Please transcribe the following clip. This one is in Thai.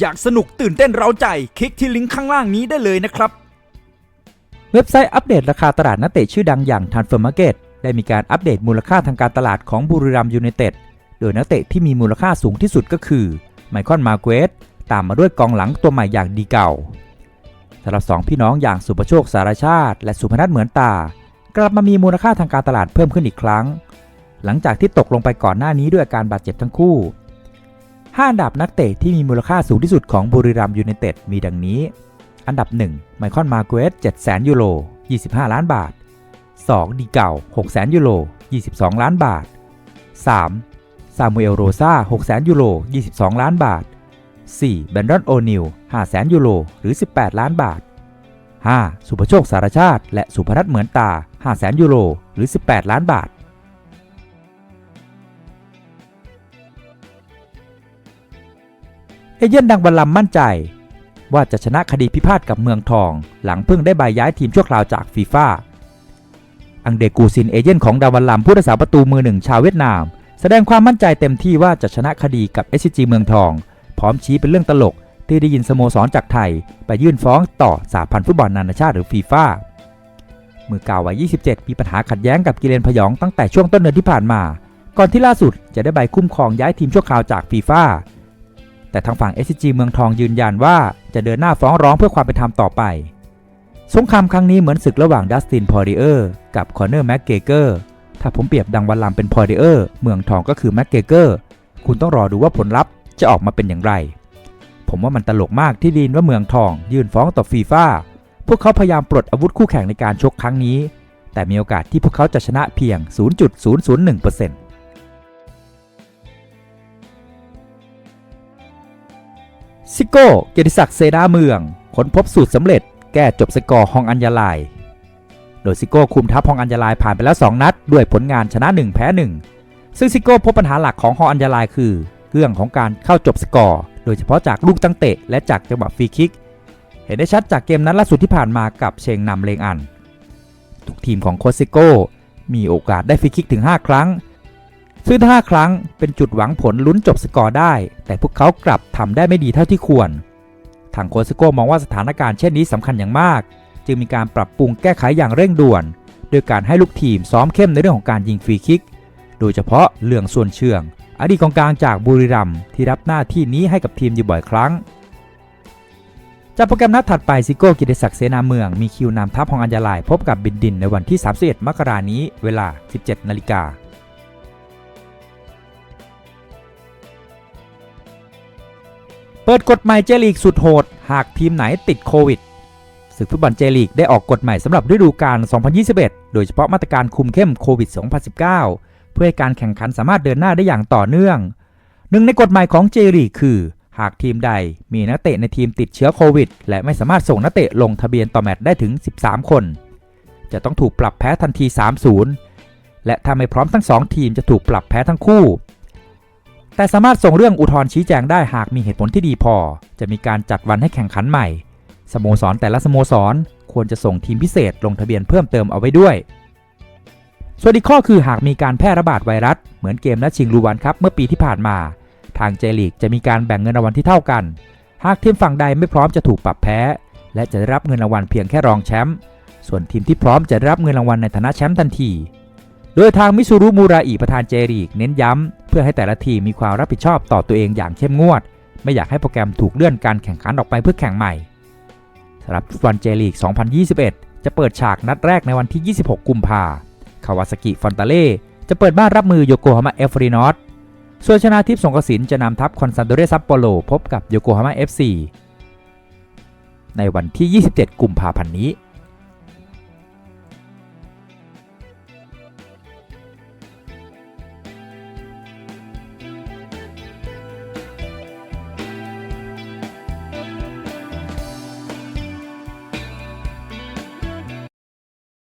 อยากสนุกตื่นเต้นเร้าใจ คลิกที่ลิงก์ข้างล่างนี้ได้เลยนะครับ เว็บไซต์อัปเดตราคาตลาดนักเตะชื่อดังอย่าง Transfer Market ได้มีการอัปเดตมูลค่าทางการตลาดของบุรีรัมยูไนเต็ด โดยนักเตะที่มีมูลค่าสูงที่สุดก็คือไมคอนมาเกสตามมาด้วยกองหลังตัวใหม่อย่างดีเก่าสำหรับสองพี่น้องอย่างสุประโชคสารชาติ และสุพนัทเหมือนตา กลับมามีมูลค่าทางการตลาดเพิ่มขึ้นอีกครั้ง หลังจากที่ตกลงไปก่อนหน้านี้ด้วยอาการบาดเจ็บทั้งคู่ ห้าอันดับนักเตะที่มีมูลค่าสูงที่สุดของบุรีรัมยูไนเต็ดมีดังนี้ อันดับ 1 ไมคอนมาเกวส7 0 0 0 0ยูโร 25 ล้านบาท 2. ดีเก่า6 0 0 0 0ยูโร 22 ล้านบาท 3. ซามูเอลโรซา600,000ยูโร 22 ล้านบาท 4. แบนดอนโอนิล500,000ยูโร หรือ 18 ล้านบาท 5. สุภโชคสารชาติ และสุพนัทเหมือนตา 500,000ยูโร หรือ 18 ล้านบาท เอเย่นดังบัลลัมมั่นใจ ว่าจะชนะคดีพิพาทกับเมืองทอง หลังเพิ่งได้ใบย้ายทีมชั่วคราวจากฟีฟ่าอังเดกูซินเอเย่นของดาวันลัมผู้รักษาประตูมือหนึ่งชาวเวียดนาม แสดงความมั่นใจเต็มที่ว่าจะชนะคดีกับ SCG เมืองทอง พร้อมชี้เป็นเรื่องตลกที่ได้ยินสโมสรจากไทย ไปยื่นฟ้องต่อสาพันธ์ฟุตบอลนานาชาติหรือฟีฟ่ามือเก่าวัย 27 มีปัญหาขัดแย้งกับกิเลนพยองตั้งแต่ช่วงต้นเดือนที่ผ่านมา ก่อนที่ล่าสุดจะได้ใบคุ้มครองย้ายทีมชั่วคราวจากฟีฟ่า แต่ทางฝั่ง SCG เมืองทองยืนยันว่าจะเดินหน้าฟ้องร้องเพื่อความเป็นธรรมต่อไป สงครามครั้งนี้เหมือนศึกระหว่างดัสตินพอริเออร์กับคอนเนอร์แม็กเกเกอร์ถ้าผมเปรียบดังวันลำเป็นพอริเออร์เมืองทองก็คือแม็กเกเกอร์คุณต้องรอดูว่าผลลัพธ์จะออกมาเป็นอย่างไร ผมว่ามันตลกมากที่ดินว่าเมืองทอง ยื่นฟ้องต่อฟีฟ่าพวกเขาพยายามปลดอาวุธคู่แข่งในการชกครั้งนี้ แต่มีโอกาสที่พวกเขาจะชนะเพียง 0.001% ซิโก้ เกียรติศักดิ์เซนาเมือง ค้นพบสูตรสำเร็จ แก้จบสกอร์ฮองอัญญาลาย โดยซิโก้คุมทัพฮองอัญญาลายผ่านไปแล้ว 2 นัด ด้วยผลงานชนะ 1 แพ้ 1 ซึ่งซิโก้พบปัญหาหลักของฮองอัญญาลายคือ เรื่องของการเข้าจบสกอร์ โดยเฉพาะจากลูกตั้งเตะและจากจังหวะฟรีคิก เห็นได้ชัดจากเกมนัดล่าสุดที่ผ่านมากับเชงนำเลงอัน ทุกทีมของโคชซิโก้มีโอกาสได้ฟรีคิกถึง 5 ครั้ง ซึ่งถ้าครั้งเป็นจุดหวังผลลุ้นจบสกอร์ได้ แต่พวกเขากลับทำได้ไม่ดีเท่าที่ควร ทางโคชซิโก้มองว่าสถานการณ์เช่นนี้สำคัญอย่างมาก จึงมีการปรับปรุงแก้ไขอย่างเร่งด่วน โดยการให้ลูกทีมซ้อมเข้มในเรื่องของการยิงฟรีคิก โดยเฉพาะเรื่องส่วนเชือง อดีตกองกลางจากบุรีรัมย์ที่รับหน้าที่นี้ให้กับทีมอยู่บ่อยครั้งจากโปรแกรมนัดถัดไปซิโก้กิติศักดิ์เสนาเมืองมีคิวนำทัพของอัญญาลายพบกับบินดินในวันที่ 31 มกรานี้เวลา 17 นาฬิกา เปิดกฎใหม่เจลีกสุดโหด หากทีมไหนติดโควิดศึกฟุตบอลเจลีกได้ออกกฎใหม่สำหรับฤดูกาล 2021 โดยเฉพาะมาตรการคุมเข้มโควิด 2019 เพื่อให้การแข่งขันสามารถเดินหน้าได้อย่างต่อเนื่อง หนึ่งในกฎหมายของเจลีกคือ หากทีมใดมีนักเตะในทีมติดเชื้อโควิด และไม่สามารถส่งนักเตะลงทะเบียนต่อแมตช์ได้ถึง 13 คน จะต้องถูกปรับแพ้ทันที 3-0 และถ้าไม่พร้อมทั้ง 2 ทีมจะถูกปรับแพ้ทั้งคู่ แต่สามารถส่งเรื่องอุทธรณ์ชี้แจงได้หากมีเหตุผลที่ดีพอ จะมีการจัดวันให้แข่งขันใหม่ สโมสรแต่ละสโมสรควรจะส่งทีมพิเศษลงทะเบียนเพิ่มเติมเอาไว้ด้วย ส่วนอีกข้อคือหากมีการแพร่ระบาดไวรัส เหมือนเกมนัดชิงลูวันครับเมื่อปีที่ผ่านมา ทางเจลีกจะมีการแบ่งเงินรางวัลที่เท่ากัน หากทีมฝั่งใดไม่พร้อมจะถูกปรับแพ้ และจะได้รับเงินรางวัลเพียงแค่รองแชมป์ ส่วนทีมที่พร้อมจะได้รับเงินรางวัลในฐานะแชมป์ทันที โดยทางมิซูรุมูราอิประธานเจลีกเน้นย้ำ พื่อให้แต่ละทีมมีความรับผิดชอบต่อตัวเองอย่างเข้มงวด ไม่อยากให้โปรแกรมถูกเลื่อนการแข่งขันออกไปเพื่อแข่งใหม่สำหรับฟุตบอลเจลีก 2021 จะเปิดฉากนัดแรกในวันที่ 26 กุมภาคาวาซากิฟอนตาเล่จะเปิดบ้านรับมือโยโกฮาม่าเอฟรีนอตส่วนชนาทิพย์สงกสินจะนำทัพคอนซานโดเรซัปโปโลพบกับโยโกฮาม่าเอฟซีในวันที่ 27 กุมภาพันธ์นี้